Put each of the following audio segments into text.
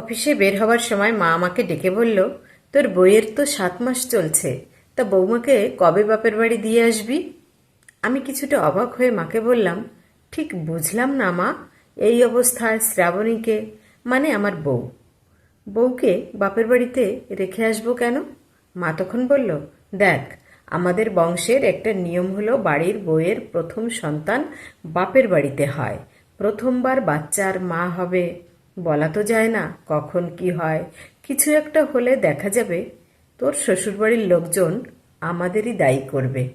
অফিসে বের হওয়ার সময় মা আমাকে ডেকে বলল, তোর বইয়ের তো সাত মাস চলছে, তা বৌমাকে কবে বাপের বাড়ি দিয়ে আসবি? আমি কিছুটা অবাক হয়ে মাকে বললাম, ঠিক বুঝলাম না মা, এই অবস্থায় শ্রাবণীকে মানে আমার বউ। বউকে বাপের বাড়িতে রেখে আসব কেন? মা তখন বলল, দেখ, আমাদের বংশের একটা নিয়ম হলো বাড়ির বউয়ের প্রথম সন্তান বাপের বাড়িতে হয়, প্রথমবার বাচ্চার মা হবে। বলা তো যায় না, কখন কি হয়। কিছু একটা হলে দেখা যাবে, তোর শ্বশুরবাড়ির লোকজন আমাদেরই দায়ী করবে।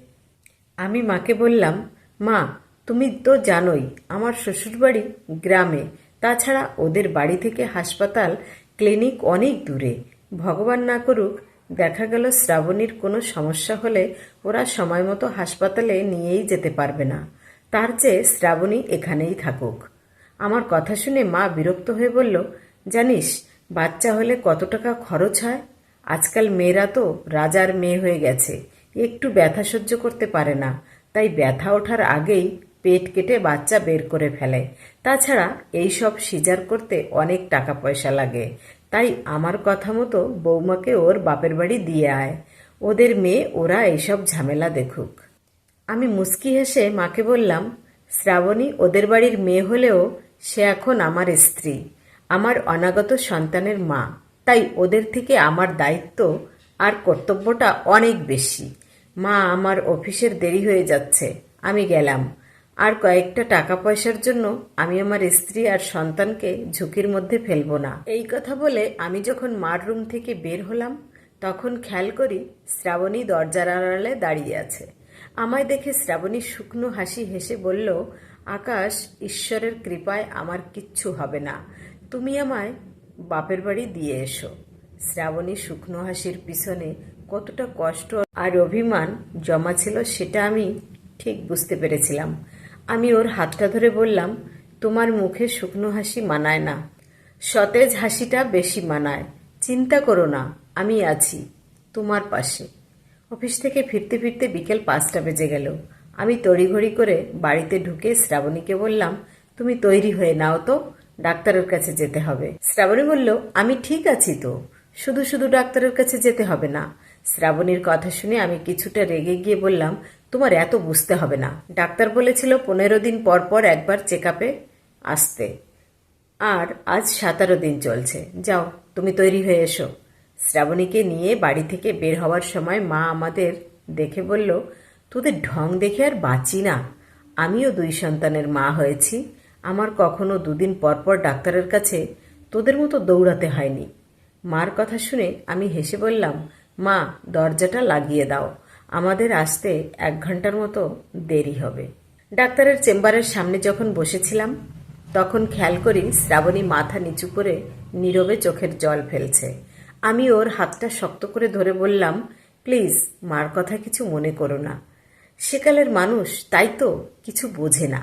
আমি মাকে বললাম, মা, তুমি তো জানোই, আমার শ্বশুরবাড়ি গ্রামে, তাছাড়া ওদের বাড়ি থেকে হাসপাতাল, ক্লিনিক অনেক দূরে। ভগবান না করুক, দেখা গেল শ্রাবণীর কোনো সমস্যা হলে ওরা সময় মতো হাসপাতালে নিয়েই যেতে পারবে না। তার চেয়ে শ্রাবণী এখানেই থাকুক। আমার কথা শুনে মা বিরক্ত হয়ে বলল, জানিস, বাচ্চা হলে কত টাকা খরচ হয়? আজকাল মেয়েরা তো রাজার মেয়ে হয়ে গেছে, একটু ব্যথা সহ্য করতে পারে না। তাই ব্যথা ওঠার আগেই পেট কেটে বাচ্চা বের করে ফেলে। তাছাড়া এই সব সিজার করতে অনেক টাকা পয়সা লাগে। তাই আমার কথা মতো বৌমাকে ওর বাপের বাড়ি দিয়ে আয়। ওদের মেয়ে ওরা এইসব ঝামেলা দেখুক। আমি মুস্কি হেসে মাকে বললাম, শ্রাবণী, ওদের বাড়ির মেয়ে হলেও সে এখন আমার স্ত্রী, আমার অনাগত সন্তানের মা। তাই ওদের থেকে আমার দায়িত্ব আর কর্তব্যটা অনেক বেশি। মা, আমার অফিসের দেরি হয়ে যাচ্ছে, আমি গেলাম। আর কয়েকটা টাকা পয়সার জন্য আমি আমার স্ত্রী আর সন্তানকে ঝুঁকির মধ্যে ফেলব না। এই কথা বলে আমি যখন মার রুম থেকে বের হলাম, তখন খেয়াল করি শ্রাবণী দরজার আড়ালে দাঁড়িয়ে আছে। আমায় দেখে শ্রাবণী শুকনো হাসি হেসে বলল আকাশ, ঈশ্বরের কৃপায় আমার কিচ্ছু হবে না। তুমি আমায় বাপের বাড়ি দিয়ে এসো। শ্রাবণী শুকনো হাসির পিছনে কতটা কষ্ট আর অভিমান জমা ছিল সেটা আমি ঠিক বুঝতে পেরেছিলাম। আমি ওর হাতটা ধরে বললাম, তোমার মুখে শুকনো হাসি মানায় না। সতেজ হাসিটা বেশি মানায়। চিন্তা করো না, আমি আছি তোমার পাশে। অফিস থেকে ফিরতে ফিরতে বিকেল পাঁচটা বেজে গেল। আমি তড়িঘড়ি করে বাড়িতে ঢুকে শ্রাবণীকে বললাম, তুমি তৈরি হয়ে নাও তো, ডাক্তারের কাছে যেতে হবে। শ্রাবণী বলল, আমি ঠিক আছি তো, শুধু শুধু ডাক্তারের কাছে যেতে হবে না। শ্রাবণীর কথা শুনে আমি কিছুটা রেগে গিয়ে বললাম, তোমার এত বুঝতে হবে না। ডাক্তার বলেছিল পনেরো দিন পর পর একবার চেক আপে আসতে। আর আজ সতেরো দিন চলছে। যাও, তুমি তৈরি হয়ে এসো। শ্রাবণীকে নিয়ে বাড়ি থেকে বের হওয়ার সময় মা আমাদের দেখে বলল তোদের ঢং দেখে আর বাঁচি না। আমিও দুই সন্তানের মা হয়েছি। আমার কখনো দুদিন পর পর ডাক্তারের কাছে তোদের মতো দৌড়াতে হয়নি। মার কথা শুনে আমি হেসে বললাম, মা, দরজাটা লাগিয়ে দাও। আমাদের আসতে এক ঘণ্টার মতো দেরি হবে। ডাক্তারের চেম্বারের সামনে যখন বসেছিলাম, তখন খেয়াল করি শ্রাবণী মাথা নিচু করে নীরবে চোখের জল ফেলছে। আমি ওর হাতটা শক্ত করে ধরে বললাম, প্লিজ, মার কথা কিছু মনে করো না। সেকালের মানুষ, তাই তো কিছু বোঝে না।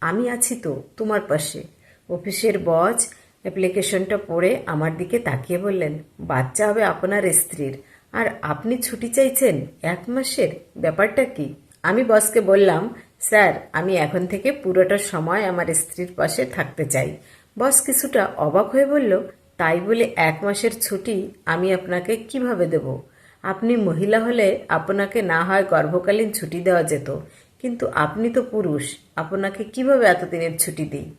আমি আছি তো তোমার পাশে। অফিসের বজ অ্যাপ্লিকেশনটা পড়ে আমার দিকে তাকিয়ে বললেন, বাচ্চা হবে আপনার স্ত্রীর। আর আপনি ছুটি চাইছেন এক মাসের? ব্যাপারটা কি? আমি বসকে বললাম, স্যার, আমি এখন থেকে পুরোটা সময় আমার স্ত্রীর পাশে থাকতে চাই। বস কিছুটা অবাক হয়ে বলল, তাই বলে এক মাসের ছুটি আমি আপনাকে কীভাবে দেব? আপনি মহিলা হলে আপনাকে না হয় গর্ভকালীন ছুটি দেওয়া যেত। কিন্তু আপনি তো পুরুষ, আপনাকে কীভাবে এতদিনের ছুটি দিই?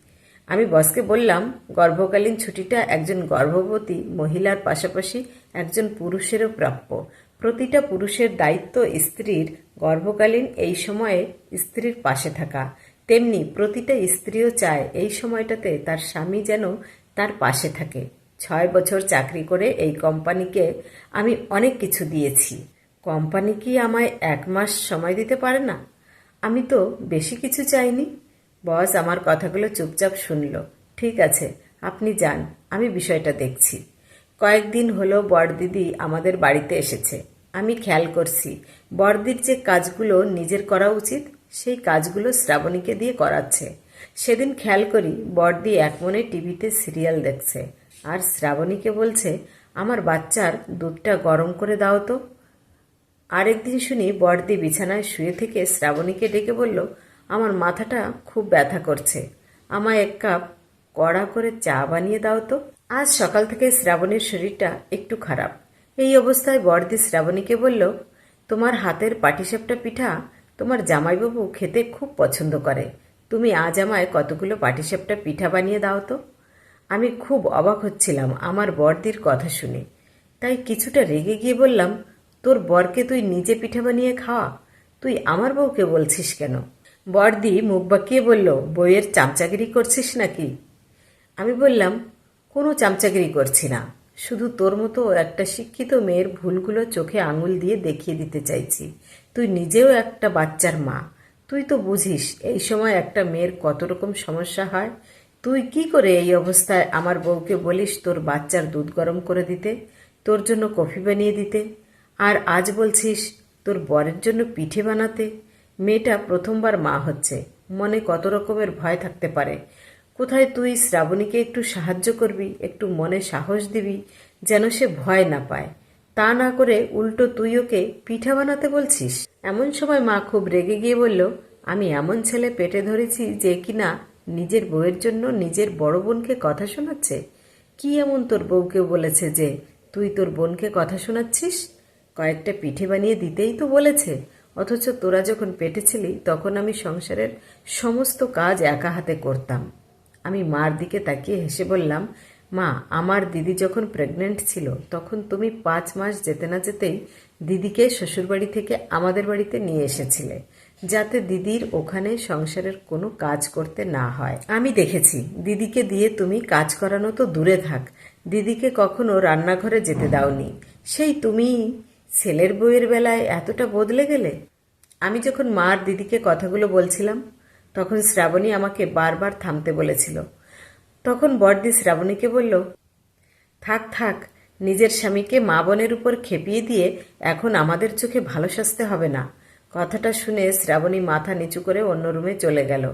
আমি বসকে বললাম, গর্ভকালীন ছুটিটা একজন গর্ভবতী মহিলার পাশাপাশি একজন পুরুষেরও প্রাপ্য। প্রতিটা পুরুষের দায়িত্ব স্ত্রীর, গর্ভকালীন এই সময়ে স্ত্রীর পাশে থাকা। তেমনি প্রতিটা স্ত্রীও চায় এই সময়টাতে তার স্বামী যেন তার পাশে থাকে। ছয় বছর চাকরি করে এই কোম্পানিকে আমি অনেক কিছু দিয়েছি। কোম্পানি কি আমায় এক মাস সময় দিতে পারে না? আমি তো বেশি কিছু চাইনি। বস আমার কথাগুলো চুপচাপ শুনল। ঠিক আছে, আপনি যান, আমি বিষয়টা দেখছি। কয়েকদিন হলো বড়দিদি আমাদের বাড়িতে এসেছে। আমি খেয়াল করছি বড়দির যে কাজগুলো নিজের করা উচিত, সেই কাজগুলো শ্রাবণীকে দিয়ে করাচ্ছে। সেদিন খেয়াল করি বড়দি এক মনে টিভিতে সিরিয়াল দেখছে। আর শ্রাবণীকে বলছে, আমার বাচ্চার দুধটা গরম করে দাও তো। আরেকদিন শুনি বড়দি বিছানায় শুয়ে থেকে শ্রাবণীকে ডেকে বলল, আমার মাথাটা খুব ব্যথা করছে। আমায় এক কাপ কড়া করে চা বানিয়ে দাও তো। আজ সকাল থেকে শ্রাবণীর শরীরটা একটু খারাপ। এই অবস্থায় বড়দি শ্রাবণীকে বলল, তোমার হাতের পাটিসাপটা পিঠা তোমার জামাইবাবু খেতে খুব পছন্দ করে। তুমি আজ আমায় কতগুলো পাটিসাপটা পিঠা বানিয়ে দাও তো? আমি খুব অবাক হচ্ছিলাম আমার বরদির কথা শুনে। তাই কিছুটা রেগে গিয়ে বললাম, তোর বরকে তুই নিজে পিঠা বানিয়ে খাওয়া তুই আমার বউকে বলছিস কেন? বরদি মুখ বাঁকিয়ে বলল বইয়ের চামচাগিরি করছিস নাকি? আমি বললাম, কোনো চামচাগিরি করছি না। শুধু তোর মতো একটা শিক্ষিত মেয়ের ভুলগুলো চোখে আঙুল দিয়ে দেখিয়ে দিতে চাইছি। তুই নিজেও একটা বাচ্চার মা। তুই তো বুঝিস, এই সময় একটা মেয়ের কত রকম সমস্যা হয়। তুই কি করে এই অবস্থায় আমার বউকে বলিস তোর বাচ্চার দুধ গরম করে দিতে, তোর জন্য কফি বানিয়ে দিতে? আর আজ বলছিস তোর বরের জন্য পিঠে বানাতে? মেয়েটা প্রথমবার মা হচ্ছে, মনে কত রকমের ভয় থাকতে পারে। কোথায় তুই শ্রাবণীকে একটু সাহায্য করবি, একটু মনে সাহস দিবি যেন সে ভয় না পায়? তা না করে উল্টো তুই ওকে পিঠা বানাতে বলছিস? এমন সময় মা খুব রেগে গিয়ে বলল, আমি এমন ছেলে পেটে ধরেছি যে কিনা নিজের বউয়ের জন্য নিজের বড় বোনকে কথা শোনাচ্ছে? কি এমন তোর বউকে বলেছে যে তুই তোর বোনকে কথা শোনাচ্ছিস? কয়েকটা পিঠে বানিয়ে দিতেই তো বলেছে। অথচ তোরা যখন পেটে ছিলি, তখন আমি সংসারের সমস্ত কাজ একা হাতে করতাম। আমি মার দিকে তাকিয়ে হেসে বললাম, মা, আমার দিদি যখন প্রেগনেন্ট ছিল, তখন তুমি পাঁচ মাস যেতে না যেতেই দিদিকে শ্বশুরবাড়ি থেকে আমাদের বাড়িতে নিয়ে এসেছিলে। যাতে দিদির ওখানে সংসারের কোনো কাজ করতে না হয়। আমি দেখেছি, দিদিকে দিয়ে তুমি কাজ করানো তো দূরে থাক। দিদিকে কখনো রান্নাঘরে যেতে দাওনি। সেই তুমি ছেলের বউয়ের বেলায় এতটা বদলে গেলে? আমি যখন মার দিদিকে কথাগুলো বলছিলাম, তখন শ্রাবণী আমাকে বারবার থামতে বলেছিল। তখন বড়দি শ্রাবণীকে বলল, থাক থাক, নিজের স্বামীকে মা বোনের উপর খেপিয়ে দিয়ে এখন আমাদের চোখে ভালো সাজতে হবে না। কথাটা শুনে শ্রাবণী মাথা নিচু করে অন্য রুমে চলে গেল।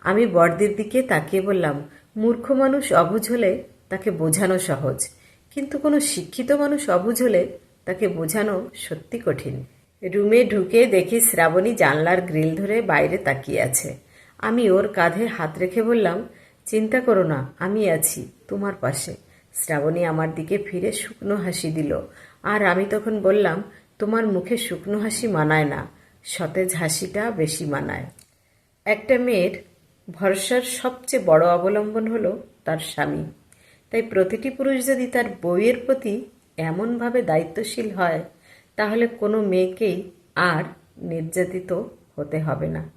আমি বড়দির দিকে তাকিয়ে বললাম, মূর্খ মানুষ অবুঝ হলে তাকে বোঝানো সহজ। কিন্তু কোনো শিক্ষিত মানুষ অবুঝ হলে তাকে বোঝানো সত্যি কঠিন। রুমে ঢুকে দেখি শ্রাবণী জানলার গ্রিল ধরে বাইরে তাকিয়ে আছে। আমি ওর কাঁধে হাত রেখে বললাম, চিন্তা করো না, আমি আছি তোমার পাশে। শ্রাবণী আমার দিকে ফিরে শুকনো হাসি দিল। আর আমি তখন বললাম, তোমার মুখে শুকনো হাসি মানায় না। সতেজ হাসিটা বেশি মানায়। একটা মেয়ের ভরসার সবচেয়ে বড় অবলম্বন হলো তার স্বামী। তাই প্রতিটি পুরুষ যদি তার বইয়ের প্রতি এমনভাবে দায়িত্বশীল হয়, তাহলে কোনো মেয়েকেই আর নির্যাতিত হতে হবে না।